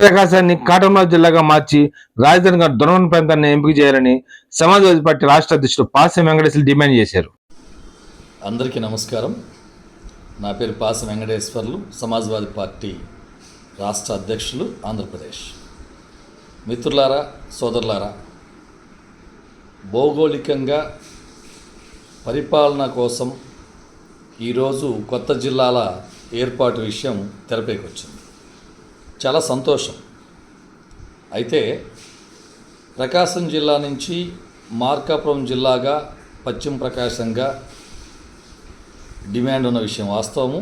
ప్రకాశాన్ని కాటమరాజు జిల్లాగా మార్చి రాజధానిగా దొరవన ప్రాంతాన్ని ఎంపిక చేయాలని సమాజ్వాదీ పార్టీ రాష్ట్ర అధ్యక్షుడు పాసం వెంకటేశ్వర డిమాండ్ చేశారు. అందరికీ నమస్కారం. నా పేరు పాసం వెంకటేశ్వర్లు సమాజ్వాదీ పార్టీ రాష్ట్ర అధ్యక్షులు ఆంధ్రప్రదేశ్. మిత్రులారా సోదరులారా భౌగోళికంగా పరిపాలన కోసం ఈరోజు కొత్త జిల్లాల ఏర్పాటు విషయం తెరపైకి వచ్చింది చాలా సంతోషం. అయితే ప్రకాశం జిల్లా నుంచి మార్కాపురం జిల్లాగా పశ్చిమ ప్రకాశంగా డిమాండ్ ఉన్న విషయం వాస్తవము.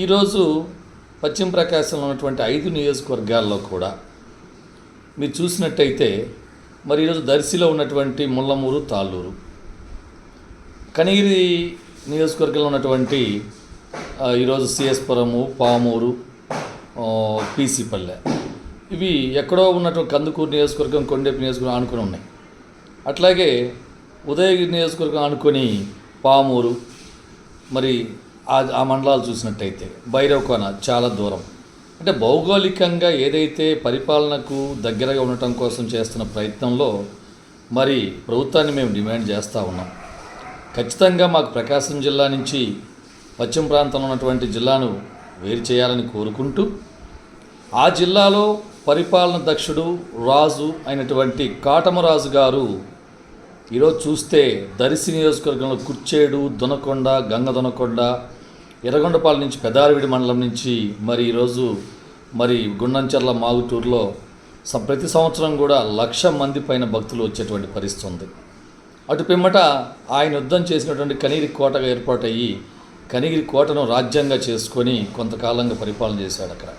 ఈరోజు పశ్చిమ ప్రకాశంలో ఉన్నటువంటి ఐదు నియోజకవర్గాల్లో కూడా మీరు చూసినట్టయితే మరి ఈరోజు దర్శిలో ఉన్నటువంటి ముళ్ళమూరు తాళ్ళూరు. కనిగిరి నియోజకవర్గంలో ఉన్నటువంటి ఈరోజు సిఎస్పురము పామూరు పీసీపల్లె ఇవి ఎక్కడో ఉన్నటువంటి కందుకూరు నియోజకవర్గం కొండేపు నియోజకవర్గం ఆనుకొని ఉన్నాయి. అట్లాగే ఉదయగిరి నియోజకవర్గం ఆనుకొని పామూరు మరి ఆ ఆ మండలాలు చూసినట్టయితే భైరవకోన చాలా దూరం. అంటే భౌగోళికంగా ఏదైతే పరిపాలనకు దగ్గరగా ఉండటం కోసం చేస్తున్న ప్రయత్నంలో మరి ప్రభుత్వాన్ని మేము డిమాండ్ చేస్తూ ఉన్నాం. ఖచ్చితంగా మాకు ప్రకాశం జిల్లా నుంచి పశ్చిమ ప్రాంతంలో ఉన్నటువంటి జిల్లాను వేరు చేయాలని కోరుకుంటూ ఆ జిల్లాలో పరిపాలన దక్షుడు రాజు అయినటువంటి కాటమరాజు గారు ఈరోజు చూస్తే దరిసి నియోజకవర్గంలో కుర్చేడు దొనకొండ గంగ దొనకొండ ఎర్రగొండపాలెం నుంచి పెదారవిడి మండలం నుంచి మరి ఈరోజు మరి గుండంచెర్ల మాగుటూరులో స- ప్రతి సంవత్సరం కూడా లక్ష మంది పైన భక్తులు వచ్చేటువంటి పరిస్థితి ఉంది. అటు పిమ్మట ఆయన యుద్ధం చేసినటువంటి కనీరి కోటగా ఏర్పాటయ్యి కనిగిరి కోటను రాజ్యంగా చేసుకొని కొంతకాలంగా పరిపాలన చేశాడు అక్కడ.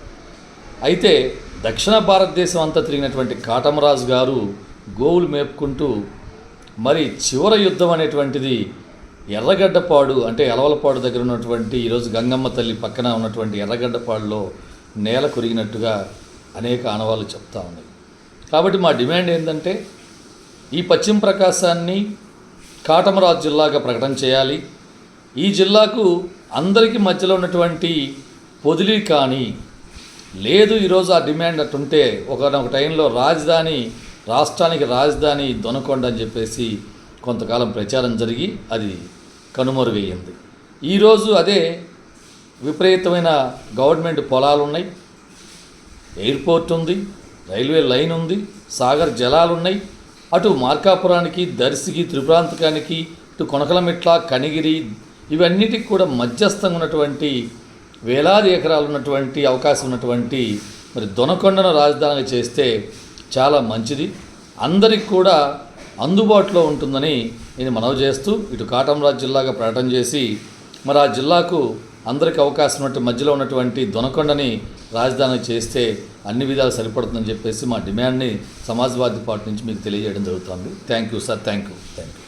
అయితే దక్షిణ భారతదేశం అంతా తిరిగినటువంటి కాటమరాజు గారు గోవులు మేపుకుంటూ మరి చివర యుద్ధం అనేటువంటిది ఎర్రగడ్డపాడు అంటే ఎలవలపాడు దగ్గర ఉన్నటువంటి ఈరోజు గంగమ్మ తల్లి పక్కన ఉన్నటువంటి ఎర్రగడ్డపాడులో నేల కొరిగినట్టుగా అనేక ఆనవాళ్ళు చెప్తా ఉన్నాయి. కాబట్టి మా డిమాండ్ ఏంటంటే ఈ పశ్చిమ ప్రకాశాన్ని కాటమరాజు జిల్లాగా ప్రకటన చేయాలి. ఈ జిల్లాకు అందరికీ మధ్యలో ఉన్నటువంటి పొదిలి కానీ లేదు ఈరోజు ఆ డిమాండ్ అట్టుంటే ఒకనొక టైంలో రాజధాని రాష్ట్రానికి రాజధాని దొనకొండ అని చెప్పేసి కొంతకాలం ప్రచారం జరిగి అది కనుమరుగయ్యింది. ఈరోజు అదే విపరీతమైన గవర్నమెంట్ పొలాలు ఉన్నాయి ఎయిర్పోర్ట్ ఉంది రైల్వే లైన్ ఉంది సాగర్ జలాలు ఉన్నాయి అటు మార్కాపురానికి దర్శికి త్రిప్రాంతకానికి ఇటు కొనకలమిట్ల కనిగిరి ఇవన్నిటికి కూడా మధ్యస్థంగా ఉన్నటువంటి వేలాది ఎకరాలు ఉన్నటువంటి అవకాశం ఉన్నటువంటి మరి దొనకొండను రాజధానిగా చేస్తే చాలా మంచిది. అందరికి కూడా అందుబాటులో ఉంటుందని నేను మనవి చేస్తూ ఇటు కాటంరాజ్ జిల్లాగా ప్రకటన చేసి మరి ఆ జిల్లాకు అందరికి అవకాశం ఉన్నట్టు మధ్యలో ఉన్నటువంటి దొనకొండని రాజధాని చేస్తే అన్ని విధాలు సరిపడుతుందని చెప్పేసి మా డిమాండ్ని సమాజ్వాదీ పార్టీ నుంచి మీకు తెలియజేయడం జరుగుతుంది. Thank you sir. Thank you. Thank you.